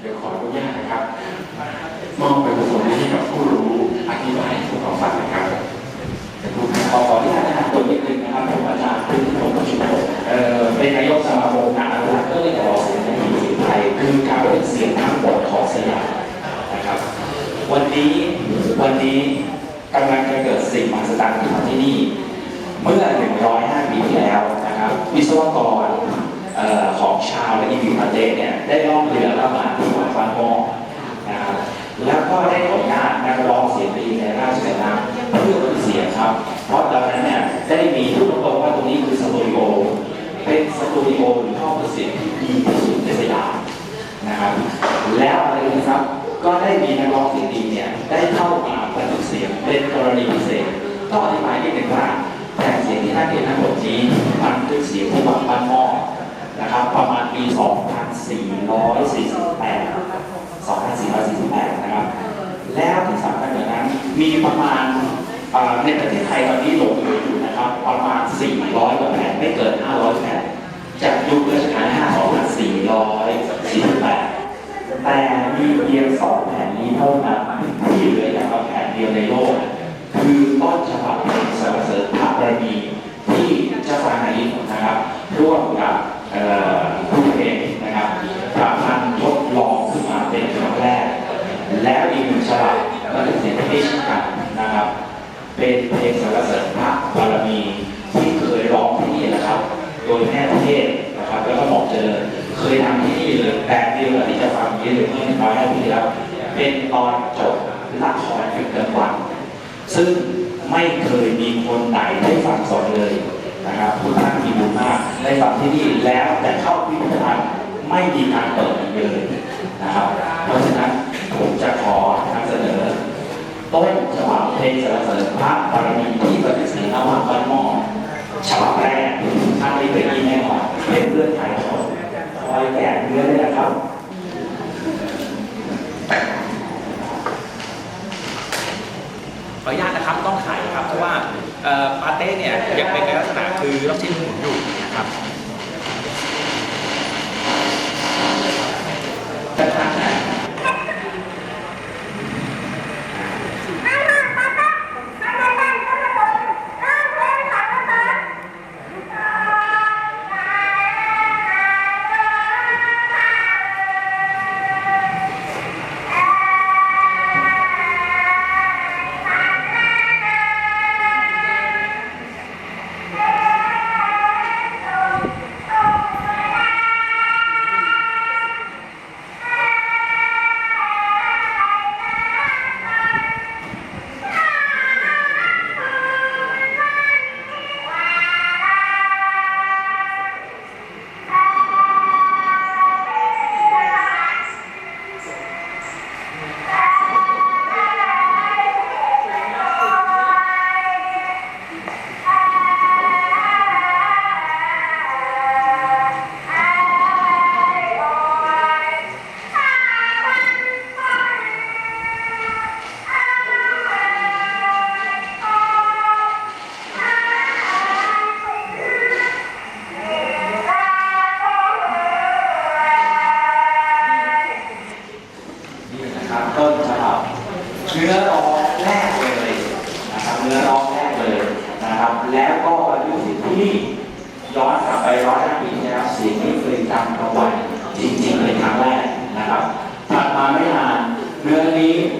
เดี๋ยวขออนุญาตนะครับ มอบเป็นส่วนนี้ให้กับผู้รู้อธิบายให้พวกเราฟังนะครับเป็นผู้ขอขออนุญาตนะครับตัวนิดนึงนะครับผมอาจารย์พื้นที่ของประชุมเอ่อเป็นนายกสมาคมนักอนุรักษ์เพื่อเรียกร้องเสียงในเสียงไทยคือการเป็นเสียงทั้งหมดของสยามนะครับ วันนี้วันนี้กำลังจะเกิดสิ่งมหัศจรรย์ขึ้นที่นี่ เมื่อ 105 ปีที่แล้วนะครับ วิศวกร เนี่ยได้มีทุกคนบอกว่าตรงนี้คือสตูดิโอเป็นสตูดิโอหรือห้องเสียงที่ดีที่สุดในสยามนะครับแล้วอะไรนะครับก็ได้มีนักร้องเสียงดีเนี่ยได้เข้ามาบันทึกเสียงเป็นกรณีพิเศษต้องอธิบายนิดหนึ่งว่าแผ่นเสียงที่ท่านเห็นทั้งหมดนี้มันคือเสียงที่วัดบ้านหม้อนะครับประมาณปี 2448 2448 นะครับ แล้วที่สำคัญกว่านั้นมีประมาณในประเทศไทยตอนนี้หลงเหลืออยู่ ประมาณ 400 กว่าแผ่นไม่เกิน 500 แผ่นจากยุครัชกาลที่5 2448 แต่มีเพียงสองแผ่นนี้เท่านั้นที่เหลืออย่างละแผ่นเดียวในโลก คือต้นฉบับเพลงสรรเสริญพระบารมีที่เจ้าฟ้านายินะครับ ร่วมกับผู้เพลงนะครับประพันทดลองขึ้นมาเป็นครั้งแรก แล้วอีกหนึ่งฉบับก็เป็นเสียงเทศกันนะครับ เป็นเพลงสรรเสริญพระบารมีที่เคยร้องที่นี่นะครับ โดยแม่เทศนะครับ แล้วก็บอกเจอเคยทำที่นี่เลยแต่เดียวที่จะฟังนี้เลยเมื่อร้อยห้าปีที่แล้วเป็นตอนจบละครถึงกลางวันซึ่งไม่เคยมีคนไหนได้ฟังสดเลยนะครับทุกท่านมีบุญมากได้ฟังที่นี่แล้วแต่เข้าพิพิธภัณฑ์ไม่มีการเปิดอีกเลยนะครับ เพราะฉะนั้นผมจะขอ ต้นฉบับเพลงสรรเสริญพระบารมีที่บันทึกเสียงระหว่างบ้านหม้อฉบับแรกท่านไม่เคยได้ยินแน่นอนเป็นเรื่องไทยคนคอยแกะเนื้อเลยนะครับ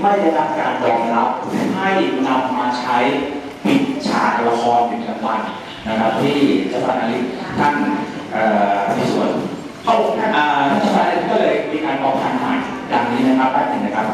ไม่ได้รับการยอมรับให้นำมาใช้ปิดฉากละครอยู่กลางวันนะครับที่เจ้าฟ้านาริท่านเอ่อมีส่วนเขาอ่าท่านอาจารย์ก็เลยมีการบอกทางใหม่ดังนี้นะครับแป๊บหนึงนะครับ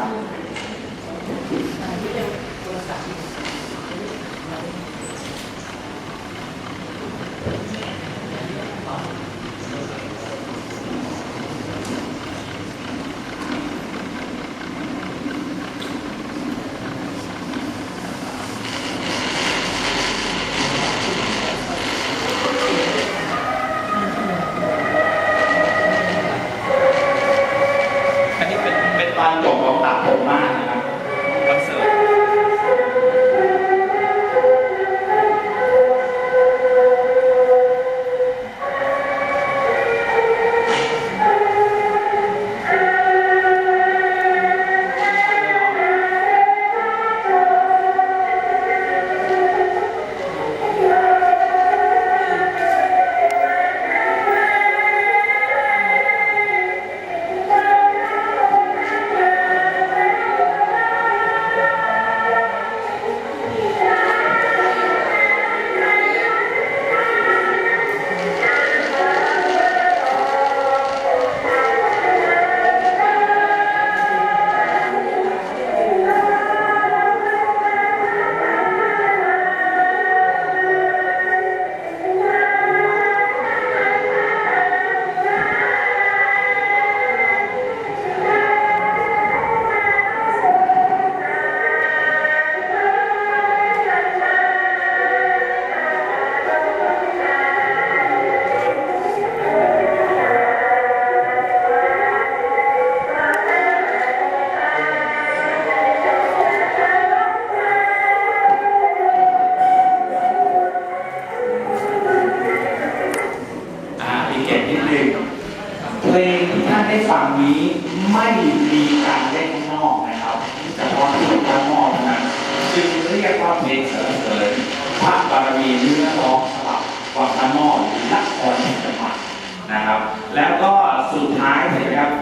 นะครับ แล้วก็สุดท้ายเห็นไหมครับ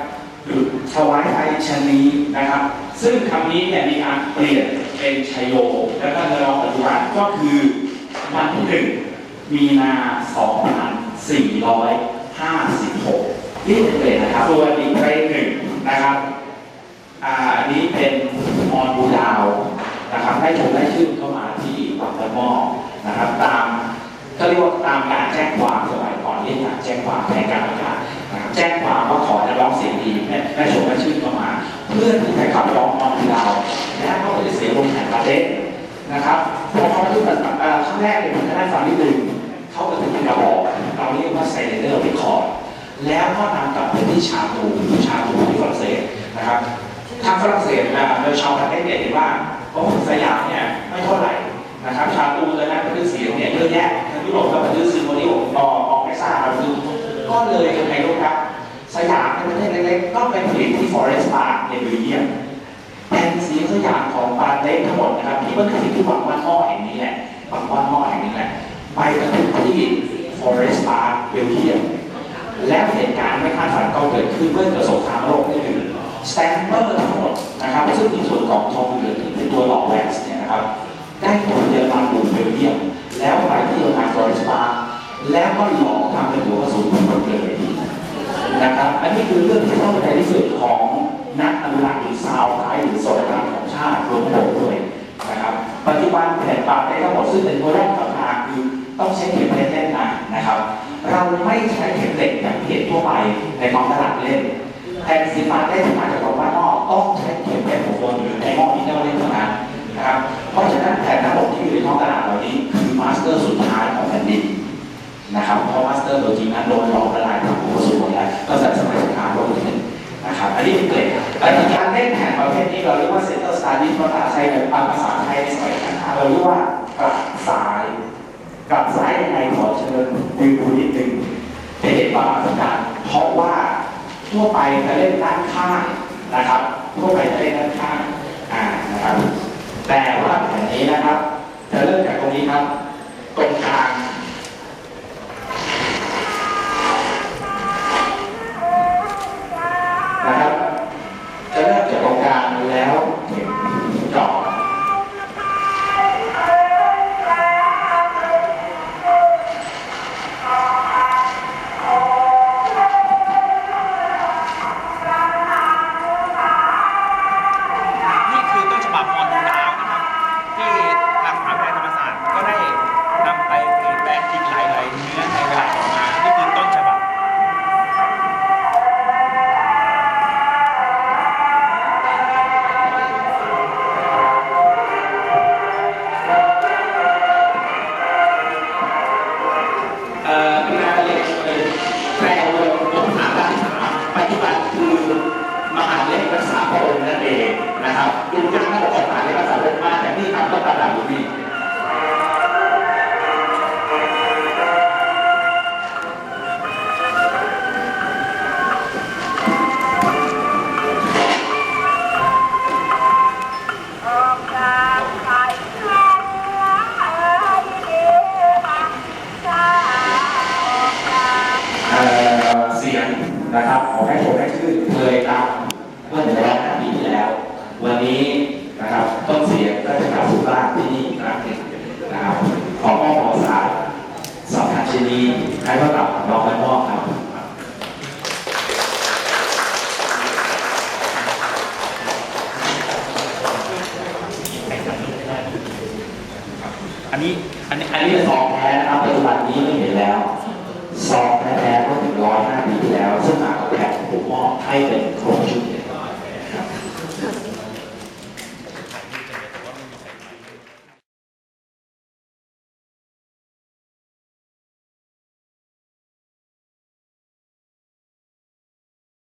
หรือถวายไทยชะนีนะครับ ซึ่งคำนี้เนี่ยมีการเปลี่ยนเป็นชยโย แล้วก็เนื้อร้องปัจจุบันก็คือวันที่หนึ่งมีนา 2456 นี่เป็นเกรดนะครับส่วนอีกเกรดหนึ่งนะครับอ่าอันนี้เป็นมอนบูดาวนะครับได้ชมได้ชื่อเข้ามาที่วังตะมอนะครับ ตามก็เรียกว่าตามการแจ้งความ สมัยก่อนเรียกการแจ้งความในการประกาศนะครับแจ้งความว่าขอจะร้องเสียงดีแม่ชมได้ชื่อเข้ามา เพื่อนที่จะขับร้องมอนบูดาและก็จะเสียลงแห่งประเทศนะครับพอเขาที่มันเอ่อครั้งแรกเนี่ยผมจะได้ฟังนิดนึงเขาก็จะเป็นกระบอกเราเรียกว่าไซเลนเดอร์ไปคอร์แล้วก็นำกลับไปที่ชาตูชาตูที่ฝรั่งเศสนะครับทางฝรั่งเศสนะโดยชาวประเทศเนี่ยเห็นว่าโอ้สยามเนี่ยไม่เท่าไหร่นะครับชาตูเลยนะประเทศเสียงเนี่ยเยอะแยะทางยุโรปก็ประเทศซิมโฟนีของออาบเราดูก็เลยยังไงรู้ครับ สยามเป็นประเทศเล็กๆก็ไปผลิตที่ฟอเรสต์พาร์คในเบลเยียมแผ่นสีสยามของปาเต้ทั้งหมดนะครับที่มันคือที่วังวันหม้อแห่งนี้แหละวังวันหม้อแห่งนี้แหละไปกันที่ฟอเรสต์พาร์คเบลเยียมและเหตุการณ์ไม่คาดฝันก็เกิดขึ้นเมื่อเกิดสงครามโลกที่หนึ่งสแตมเปอร์ทั้งหมดนะครับ ซึ่งมีส่วนของทองเหลืองที่เป็นตัวหลอกแว็กซ์เนี่ยนะครับ ได้ตัวเยอรมันบุกเบลเยียม แล้วไปที่โรงงานฟอเรสปาร์แล้วก็หลอก เป็นหัวกระสุนหมดเลยนะครับ อันนี้คือเรื่องที่ต้องใจที่สุดของนักอนุรักษ์หรือซาวไทยหรือโซนกรรมของชาติรวมทั้งด้วยนะครับ ปัจจุบันแผ่นปากได้ทั้งหมดซึ่งเป็นโบราณต่างๆคือต้องใช้เข็มเล่นเล่นนะนะครับ เราไม่ใช้เข็มเหล็กอย่างที่เห็นทั่วไปในท้องตลาดเล่นแผ่นสีฟ้าได้ที่มาจากโรงงานนอกต้องใช้เข็มเล็กของคนหรือในหม้อที่เราเล่นเท่านั้นนะครับ เพราะฉะนั้นแผ่นทั้งหมดที่อยู่ในท้องตลาดเหล่านี้คือมาสเตอร์สุดท้าย นะครับเพราะมาสเตอร์ตัวจริงนั้นโดนหลอกละลายทางหัวสูงหมดแล้วก็ใส่สมัยสงครามโลกที่หนึ่งนะครับอันนี้เป็นเกรดแต่การเล่นแผ่นประเภทนี้เราเรียกว่าเซนเตอร์สตาร์ดิสภาษาไทยในภาษาไทยในสมัยนั้นเราเรียกว่ากลับสายกลับซ้ายยังไงขอเชิญดูดูนิดนึงจะเห็นว่าสำคัญเพราะว่าทั่วไปจะเล่นด้านข้างนะครับทั่วไปจะเล่นด้านข้างอ่านะครับแต่ว่าแผนนี้นะครับ จะเริ่มจากตรงนี้ครับตรงกลาง ต้นเสียงก็จะกลับสู่บ้านที่นี่อีกครั้งหนึ่งนะครับขอมอบขอสายสอบทานชิ้นนี้ให้พระกับน้องและพ่อครับอันนี้อันนี้อันนนี้นี้เป็นซองแท้นะครับปัจจุบัน